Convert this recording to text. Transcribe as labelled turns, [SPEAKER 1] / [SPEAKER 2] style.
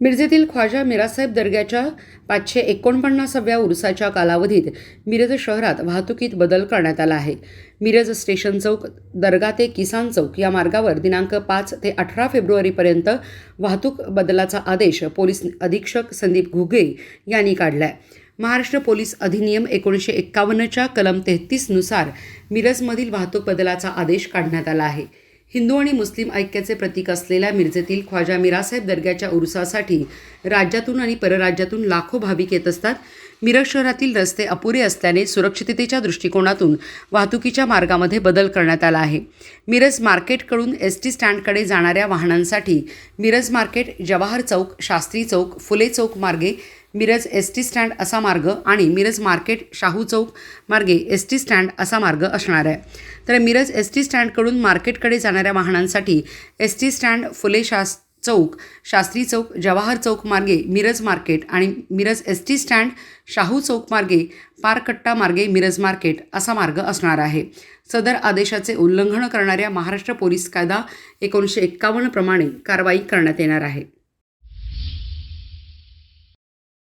[SPEAKER 1] मिरजेतील ख्वाजा मिरासाहेब दर्ग्याच्या पाचशे एकोणपन्नासाव्या उरसाच्या कालावधीत मिरज शहरात वाहतुकीत बदल करण्यात आला आहे. मिरज स्टेशन चौक दर्गा ते किसान चौक या मार्गावर दिनांक पाच ते अठरा फेब्रुवारीपर्यंत वाहतूक बदलाचा आदेश पोलीस अधीक्षक संदीप घुगे यांनी काढला आहे महाराष्ट्र पोलीस अधिनियम एकोणीसशे एक्कावन्नच्या कलम तेहतीसनुसार मिरजमधील वाहतूक बदलाचा आदेश काढण्यात आला आहे. हिंदू आणि मुस्लिम ऐक्याचे प्रतीक असलेल्या मिरजेतील ख्वाजा मिरासाहेब दर्ग्याच्या उरुसासाठी राज्यातून आणि परराज्यातून लाखो भाविक येत असतात. मिरज शहरातील रस्ते अपुरे असल्याने सुरक्षिततेच्या दृष्टिकोनातून वाहतुकीच्या मार्गामध्ये बदल करण्यात आला आहे. मिरज मार्केटकडून एस टी स्टँडकडे जाणाऱ्या वाहनांसाठी मिरज मार्केट जवाहर चौक शास्त्री चौक फुले चौक मार्गे मिरज एस टी स्टँड असा मार्ग आणि मिरज मार्केट शाहू चौक मार्गे एस टी स्टँड असा मार्ग असणार आहे. तर मिरज एस टी स्टँडकडून मार्केटकडे जाणाऱ्या वाहनांसाठी एस टी स्टँड फुले शास चौक शास्त्री चौक जवाहर चौक मार्गे मिरज मार्केट आणि Miraj S T stand Shahu Chowk मार्गे पारकट्टा मार्गे मिरज मार्केट असा मार्ग असणार आहे. सदर आदेशाचे उल्लंघन करणाऱ्या महाराष्ट्र पोलीस कायदा एकोणीसशे एक्कावन्न प्रमाणे कारवाई करण्यात येणार आहे.